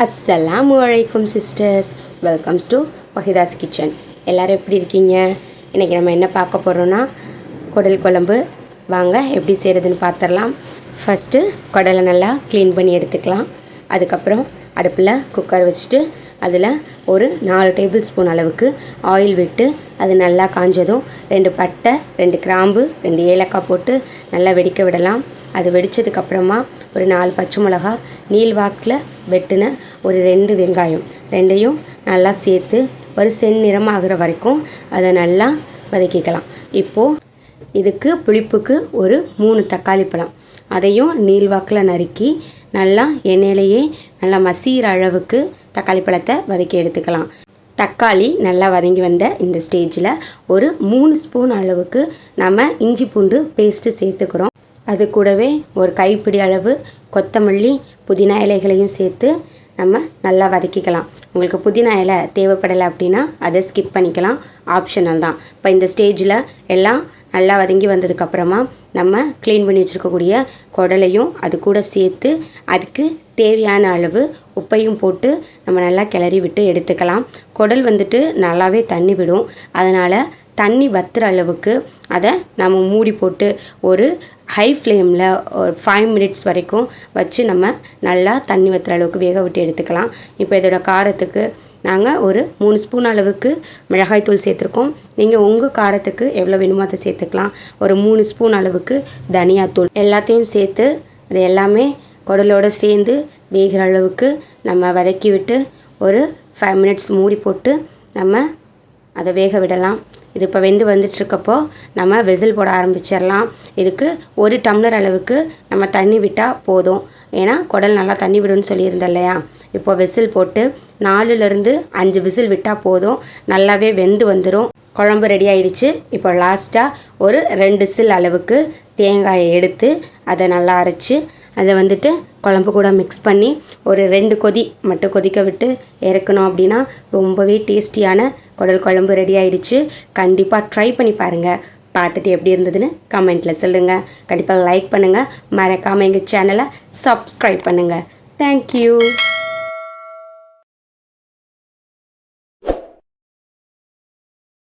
அஸ்ஸலாமு அலைக்கும் sisters welcomes to Bahitha's kitchen எல்லோரும் எப்படி இருக்கீங்க? இன்றைக்கி நம்ம என்ன பார்க்க போகிறோன்னா குடல் குழம்பு. வாங்க எப்படி செய்கிறதுன்னு பார்த்துடலாம் ஃபஸ்ட்டு குடலை நல்லா க்ளீன் பண்ணி எடுத்துக்கலாம். அதுக்கப்புறம் அடுப்பில் குக்கர் வச்சுட்டு அதில் ஒரு நாலு டேபிள் ஸ்பூன் அளவுக்கு ஆயில் விட்டு அது நல்லா காஞ்சதும் ரெண்டு பட்டை ரெண்டு கிராம்பு ரெண்டு ஏலக்காய் போட்டு நல்லா வெடிக்க விடலாம். அது வெடித்ததுக்கப்புறமா ஒரு நாலு பச்சை மிளகா நீல் வாக்கில் வெட்டின ஒரு ரெண்டு வெங்காயம். ரெண்டையும் நல்லா சேர்த்து ஒரு செந்நிறமாகிற வரைக்கும் அதை நல்லா வதக்கிக்கலாம். இப்போது இதுக்கு புளிப்புக்கு ஒரு மூணு தக்காளி பழம். அதையும் நீள்வாக்கில் நறுக்கி நல்லா எண்ணெயிலேயே நல்லா மசிகிற அளவுக்கு தக்காளி பழத்தை வதக்கி எடுத்துக்கலாம். தக்காளி நல்லா வதங்கி வந்த இந்த ஸ்டேஜில் ஒரு மூணு ஸ்பூன் அளவுக்கு நம்ம இஞ்சி பூண்டு பேஸ்ட்டு சேர்த்துக்கிறோம். அது கூடவே ஒரு கைப்பிடி அளவு கொத்தமல்லி புதினா இலைகளையும் சேர்த்து நம்ம நல்லா வதக்கிக்கலாம். உங்களுக்கு புதினா இலை தேவைப்படலை அப்படின்னா அதை ஸ்கிப் பண்ணிக்கலாம். ஆப்ஷனல் தான். இப்போ இந்த ஸ்டேஜில் எல்லாம் நல்லா வதங்கி வந்ததுக்கப்புறமா நம்ம க்ளீன் பண்ணி வச்சுருக்கக்கூடிய குடலையும் அது கூட சேர்த்து அதுக்கு தேவையான அளவு உப்பையும் போட்டு நம்ம நல்லா கிளறி விட்டு எடுத்துக்கலாம். குடல் வந்துட்டு நல்லாவே தண்ணி விடும். அதனால் தண்ணி வத்துற அளவுக்கு அதை நம்ம மூடி போட்டு ஒரு ஹை ஃப்ளேமில் ஒரு ஃபைவ் மினிட்ஸ் வரைக்கும் வச்சு நம்ம நல்லா தண்ணி வத்துற அளவுக்கு வேக விட்டு எடுத்துக்கலாம். இப்போ இதோட காரத்துக்கு நாங்கள் ஒரு மூணு ஸ்பூன் அளவுக்கு மிளகாய்த்தூள் சேர்த்துருக்கோம். நீங்கள் உங்கள் காரத்துக்கு எவ்வளோ வேணுமோ அதை சேர்த்துக்கலாம். ஒரு மூணு ஸ்பூன் அளவுக்கு தனியாத்தூள் எல்லாத்தையும் சேர்த்து அது எல்லாமே குடலோடு சேர்ந்து வேகிற அளவுக்கு நம்ம வதக்கி விட்டு ஒரு ஃபைவ் மினிட்ஸ் மூடி போட்டு நம்ம அதை வேக விடலாம். இது இப்போ வெந்து வந்துட்டுருக்கப்போ நம்ம வெசில் போட ஆரம்பிச்சிடலாம். இதுக்கு ஒரு டம்ளர் அளவுக்கு நம்ம தண்ணி விட்டால் போதும். ஏன்னா குடல் நல்லா தண்ணி விடும்னு சொல்லியிருந்தேன் இல்லையா? இப்போ விசில் போட்டு நாலுலேருந்து அஞ்சு விசில் விட்டால் போதும். நல்லாவே வெந்து வந்துடும் குழம்பு ரெடி ஆயிடுச்சு. இப்போ லாஸ்ட்டாக ஒரு ரெண்டு சில் அளவுக்கு தேங்காயை எடுத்து அதை நல்லா அரைச்சி அதை வந்துட்டு குழம்பு கூட மிக்ஸ் பண்ணி ஒரு ரெண்டு கொதி மட்டும் கொதிக்க விட்டு இறக்கணும் அப்படின்னா ரொம்பவே டேஸ்டியான குடல் குழம்பு ரெடி ஆகிடுச்சு கண்டிப்பாக ட்ரை பண்ணி பாருங்கள் பார்த்துட்டு எப்படி இருந்ததுன்னு கமெண்ட்டில் சொல்லுங்கள் கண்டிப்பாக லைக் பண்ணுங்கள் மறக்காமல் எங்கள் சேனலை சப்ஸ்கிரைப் பண்ணுங்கள் தேங்க்யூ